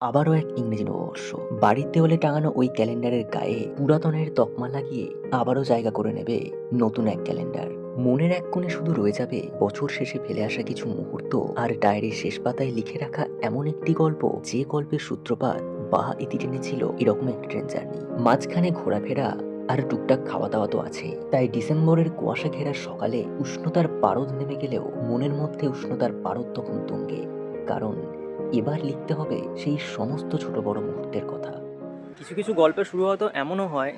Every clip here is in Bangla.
আবারও এক ইংরেজি নববর্ষ। বাড়ির দেওয়ালে টাঙানো ওই ক্যালেন্ডারের গায়ে পুরাতনের তকমা লাগিয়ে আবারও জায়গা করে নেবে নতুন এক ক্যালেন্ডার। মনের এক কোণে শুধু রয়ে যাবে বছর শেষে ফেলে আসা কিছু মুহূর্ত আর ডায়েরির শেষ পাতায় লিখে রাখা এমন একটি গল্প যে গল্পের সূত্রপাত বা ইতি টেনেছিল এরকম একটা ট্রেন জার্নি। মাঝখানে ঘোরাফেরা আর টুকটাক খাওয়া দাওয়া তো আছে তাই ডিসেম্বরের কুয়াশা ঘেরা সকালে উষ্ণতার পারদ নেমে গেলেও মনের মধ্যে উষ্ণতার পারদ তখন তুঙ্গে। কারণ এবার লিখতে হবে সেই সমস্ত ছোট বড় মুহূর্তের কথা। কিছু কিছু গল্পের শুরু হয়তো এমনও হয়,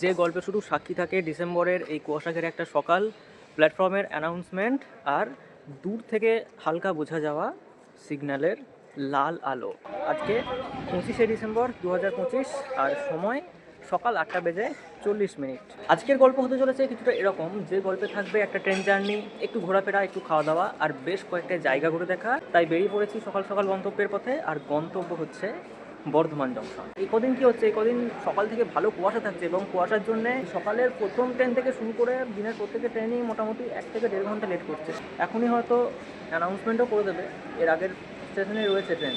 যে গল্পের শুধু সাক্ষী থাকে ডিসেম্বরের এই কুয়াশা ঘেরে একটা সকাল, প্ল্যাটফর্মের অ্যানাউন্সমেন্ট আর দূর থেকে হালকা বোঝা যাওয়া সিগন্যালের লাল আলো। আজকে পঁচিশে ডিসেম্বর দু হাজার পঁচিশ, আর সময় সকাল আটটা বেজে চল্লিশ মিনিট। আজকের গল্প হতে চলেছে কিছুটা এরকম, যে গল্পে থাকবে একটা ট্রেন জার্নি, একটু ঘোরাফেরা, একটু খাওয়া দাওয়া আর বেশ কয়েকটা জায়গা ঘুরে দেখা। তাই বেরিয়ে পড়েছি সকাল সকাল গন্তব্যের পথে, আর গন্তব্য হচ্ছে বর্ধমান জংশন এই কদিন কি হচ্ছে? এই কদিন সকাল থেকে ভালো কুয়াশা থাকছে, এবং কুয়াশার জন্য সকালের প্রথম ট্রেন থেকে শুরু করে দিনের প্রত্যেকটা ট্রেনই মোটামুটি এক থেকে দেড় ঘণ্টা লেট করছে। এখনই হয়তো অ্যানাউন্সমেন্টও করে দেবে, এর আগের স্টেশনে রয়েছে ট্রেন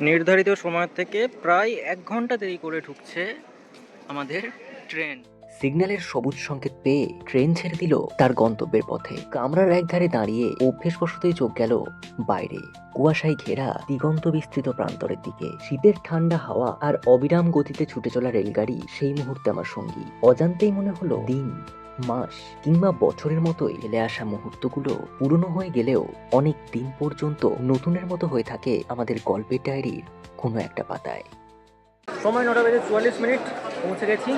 নির্ধারিত সময় থেকে প্রায় এক ঘণ্টা দেরি করে ঢুকছে আমাদের ট্রেন। সিগন্যালের সবুজ সংকেত পেয়ে ট্রেন ছেড়ে দিল তার গন্তব্যের পথে। কামরার একধারে দাঁড়িয়ে অভ্যেসবশতই চোখ গেল বাইরে। কুয়াশায় ঘেরা দিগন্ত বিস্তৃত প্রান্তরের দিকে। শীতের ঠান্ডা হাওয়া আর অবিরাম গতিতে ছুটে চলা রেলগাড়ি সেই মুহূর্তে আমার সঙ্গী। অজান্তেই মনে হলো দিন মাস কিংবা বছরের মতো ফেলে আসা মুহূর্তগুলো পুরনো হয়ে গেলেও অনেক দিন পর্যন্ত নতুনের মতো হয়ে থাকে আমাদের গল্পের ডায়েরির কোনো একটা পাতায়। সময় নটা বেজে চুয়াল্লিশ মিনিট, পৌঁছে গেছি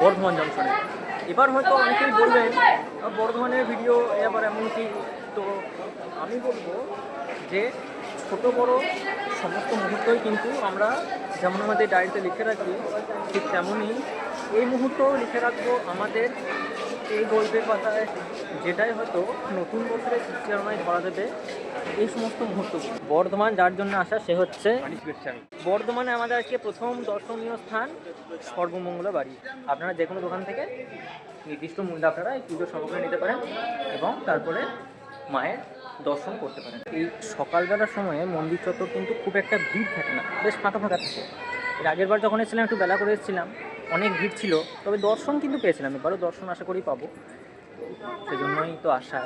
বর্ধমান জংশনে। এবার হয়তো অনেকেই বলবেন বর্ধমানের ভিডিও এবার এমন কি? তো আমি বলব যে ছোট বড় সমস্ত মুহূর্তই কিন্তু আমরা যেমন আমাদের ডায়েরিতে লিখে রাখি, ঠিক তেমনই এই মুহূর্তও লিখে রাখব আমাদের এই গল্পের পাতায় যেটাই হয়তো নতুন বছরের স্মৃতিচারণায় ধরা দেবে এই সমস্ত মুহূর্ত। বর্ধমান যার জন্য আসা সে হচ্ছে বর্ধমানে আমাদের আজকে প্রথম দর্শনীয় স্থান সর্বমঙ্গলা বাড়ি। আপনারা যে কোনো দোকান থেকে নির্দিষ্ট মূল্যে আপনারা এই পুজোর সামগ্রী নিতে পারেন এবং তারপরে মায়ের দর্শন করতে পারেন। এই সকালবেলার সময়ে মন্দির চত্বর কিন্তু খুব একটা ভিড় থাকে না বেশ ফাঁকা ফাঁকা থাকে। এর আগের বার যখন এসেছিলাম একটু বেলা করে এসেছিলাম অনেক ভিড় ছিল তবে দর্শন কিন্তু পেয়েছিলাম এবারও। দর্শন আশা করি পাবো। সেজন্যই তো আশা।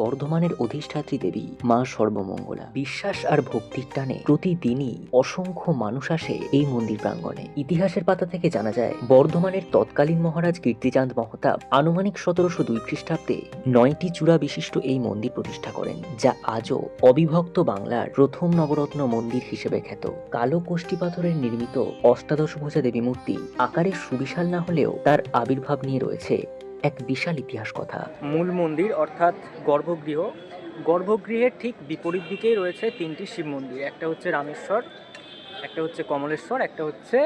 বর্ধমানের অধিষ্ঠাত্রী দেবী, মা সর্বমঙ্গলা। বিশ্বাস আর ভক্তির টানে প্রতিদিনই অসংখ্য মানুষ আসে এই মন্দির প্রাঙ্গণে। ইতিহাসের পাতা থেকে জানা যায়, বর্ধমানের তৎকালীন মহারাজ কীর্তিচাঁদ মহতাব আনুমানিক সতেরোশো দুই খ্রিস্টাব্দে নয়টি চূড়া বিশিষ্ট এই মন্দির প্রতিষ্ঠা করেন, যা আজও অবিভক্ত বাংলার প্রথম নবরত্ন মন্দির হিসেবে খ্যাত। কালো কোষ্ঠী পাথরের নির্মিত অষ্টাদশ ভোজা দেবী মূর্তি আকারে সুবিশাল না হলেও তার আবির্ভাব নিয়ে রয়েছে এক বিশাল ইতিহাস কথা। মূল মন্দির অর্থাৎ গর্ভগৃহ। গর্ভগৃহের ঠিক বিপরীত দিকেই রয়েছে তিনটি শিব মন্দির। একটা হচ্ছে রামেশ্বর একটা হচ্ছে কমলেশ্বর একটা হচ্ছে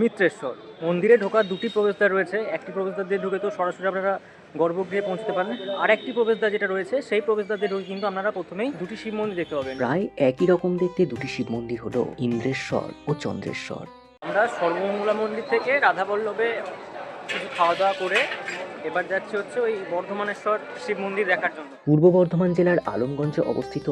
মিত্রেশ্বর। মন্দিরে ঢোকার দুটি প্রবেশদ্বার রয়েছে। একটি প্রবেশদ্বার দিয়ে ঢুকে তো সরাসরি আপনারা গর্ভগৃহে পৌঁছতে পারেন আর একটি প্রবেশদ্বার যেটা রয়েছে সেই প্রবেশদ্বার দিয়ে ঢুকে কিন্তু আপনারা প্রথমেই দুটি শিব মন্দির দেখতে পাবেন। প্রায় একই রকম দেখতে দুটি শিব মন্দির হলো ইন্দ্রেশ্বর ও চন্দ্রেশ্বর। আমরা সর্বমঙ্গলা মন্দির থেকে রাধাবল্লভে কিছু খাওয়া দাওয়া করে এবার যাচ্ছি হচ্ছে ওই বর্ধমানেশ্বর শিব মন্দির দেখার জন্য। পূর্ব বর্ধমান জেলার আলমগঞ্জে অবস্থিত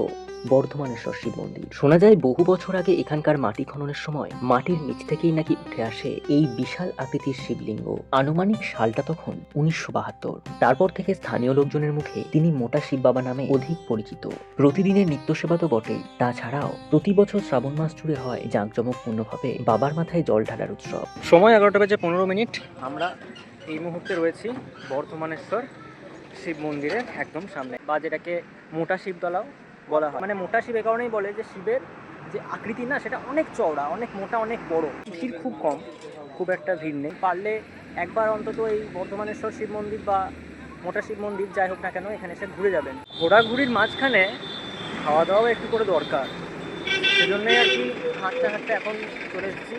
বর্ধমানেশ্বর শিব মন্দির। শোনা যায় বহু বছর আগে এখানকার মাটি খননের সময় মাটির নিচ থেকেই নাকি উঠে আসে এই বিশাল আকৃতির শিবলিঙ্গ। আনুমানিক সালটা তখন উনিশশো বাহাত্তর। তারপর থেকে স্থানীয় লোকজনের মুখে তিনি মোটা শিব বাবা নামে অধিক পরিচিত। প্রতিদিনের নিত্য সেবা তো বটেই। তাছাড়াও প্রতি বছর শ্রাবণ মাস জুড়ে হয় জাঁকজমকপূর্ণভাবে বাবার মাথায় জল ঢালার উৎসব। সময় এগারোটা বেজে পনেরো মিনিট। আমরা এই মুহূর্তে রয়েছি বর্ধমানেশ্বর শিব মন্দিরের একদম সামনে বা যেটাকে মোটা শিবতলাও বলা হয়। মানে মোটা শিব এ কারণেই বলে যে শিবের যে আকৃতি না, সেটা অনেক চওড়া, অনেক মোটা, অনেক বড়। ভিড় খুব কম, খুব একটা ভিড় নেই। পারলে একবার অন্তত এই বর্ধমানেশ্বর শিব মন্দির বা মোটা শিব মন্দির যাই হোক না কেন, এখানে এসে ঘুরে যাবেন। ঘোরাঘুরির মাঝখানে খাওয়া দাওয়াও একটু করে দরকার। সেজন্যই আর কি হাঁটতে হাঁটতে এখন চলে এসেছি।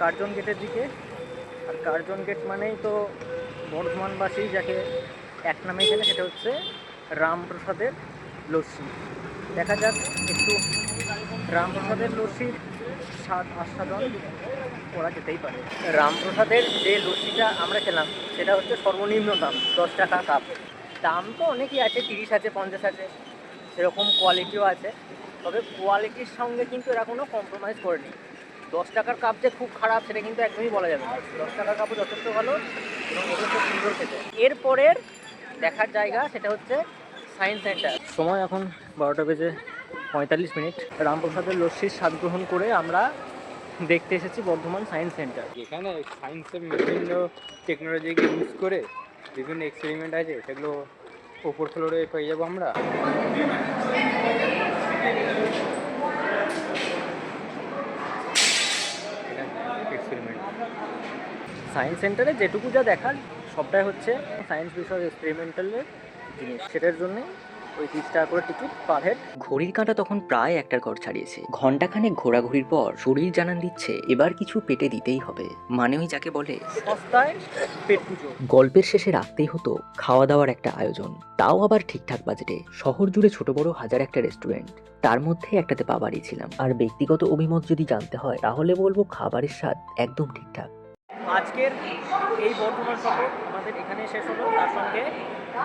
কার্জন গেটের দিকে। আর কার্জন গেট মানেই তো বর্ধমানবাসী যাকে এক নামে চেনে সেটা হচ্ছে রামপ্রসাদের লস্যি। দেখা যাক একটু রামপ্রসাদের লস্যির স্বাদ আস্বাদন করা যেতেই পারে। রামপ্রসাদের যে লস্যিটা আমরা খেলাম, সেটা হচ্ছে সর্বনিম্ন দাম, দশ টাকা কাপ দাম তো অনেকই আছে, তিরিশ আছে, পঞ্চাশ আছে, সেরকম কোয়ালিটিও আছে। তবে কোয়ালিটির সঙ্গে কিন্তু এরা কোনো কম্প্রোমাইজ করেনি। দশ টাকার কাপ যে খুব খারাপ সেটা কিন্তু একদমই বলা যাবে না। দশ টাকার কাপও যথেষ্ট ভালো এবং যথেষ্ট সুন্দর খেতে। এরপরের দেখার জায়গা সেটা হচ্ছে সায়েন্স সেন্টার সময় এখন বারোটা বেজে পঁয়তাল্লিশ মিনিট। রামপ্রসাদের লস্যির স্বাদ গ্রহণ করে আমরা দেখতে এসেছি বর্ধমান সায়েন্স সেন্টার এখানে সায়েন্সের বিভিন্ন টেকনোলজিকে ইউজ করে বিভিন্ন এক্সপেরিমেন্ট আছে সেগুলো ওপর ফ্লোরে পেয়ে যাব আমরা। এক্সপেরিমেন্ট সায়েন্স সেন্টারে যেটুকু যা দেখার সবটাই হচ্ছে সায়েন্স বিষয় এক্সপেরিমেন্টালের জিনিস। সেটার জন্য ওই তিরিশ টাকা করে টিকিট পার হেড ঘড়ির কাঁটা তখন প্রায় একটার ঘর ছাড়িয়েছে। ঘন্টাখানেক ঘোরাঘুরির পর শরীর জানান দিচ্ছে এবার কিছু পেটে দিতেই হবে। মানে ওই যাকে বলে সস্তায় পেট পুজো। গল্পের শেষে রাখতেই হতো খাওয়া দাওয়ার একটা আয়োজন। তাও আবার ঠিকঠাক বাজেটে শহর জুড়ে ছোট বড় হাজার একটা রেস্টুরেন্ট তার মধ্যে একটাতে পা বাড়িয়েছিলাম আর ব্যক্তিগত অভিমত যদি জানতে হয় তাহলে বলব খাবারের স্বাদ একদম ঠিকঠাক। আজকের এই বর্ধমান সফর আমাদের এখানে শেষ হলো। তার সঙ্গে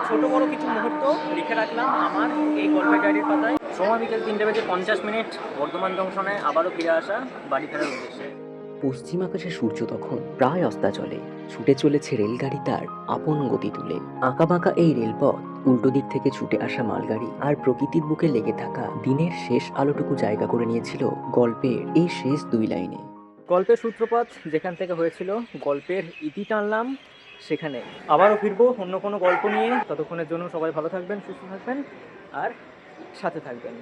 ছোট বড় কিছু মুহূর্ত লিখে রাখলাম আমার এই গল্পের ডায়েরির পাতায়। সময় বিকেল তিনটে বেজে পঞ্চাশ মিনিট। বর্ধমান জংশনে আবারও ফিরে আসা বাড়ি ফেরার উদ্দেশ্যে। পশ্চিম আকাশে সূর্য তখন প্রায় অস্তাচলে। ছুটে চলেছে রেলগাড়ি তার আপন গতি তুলে। আঁকাবাঁকা এই রেলপথ উল্টো দিক থেকে ছুটে আসা মালগাড়ি আর প্রকৃতির বুকে লেগে থাকা দিনের শেষ আলোটুকু জায়গা করে নিয়েছিল গল্পের এই শেষ দুই লাইনে। গল্পের সূত্রপাত যেখান থেকে হয়েছিল গল্পের ইতি টানলাম সেখানে। আবারও ফিরবো অন্য কোনো গল্প নিয়ে। ততক্ষণের জন্য সবাই ভালো থাকবেন, সুস্থ থাকবেন, আর সাথে থাকবেন।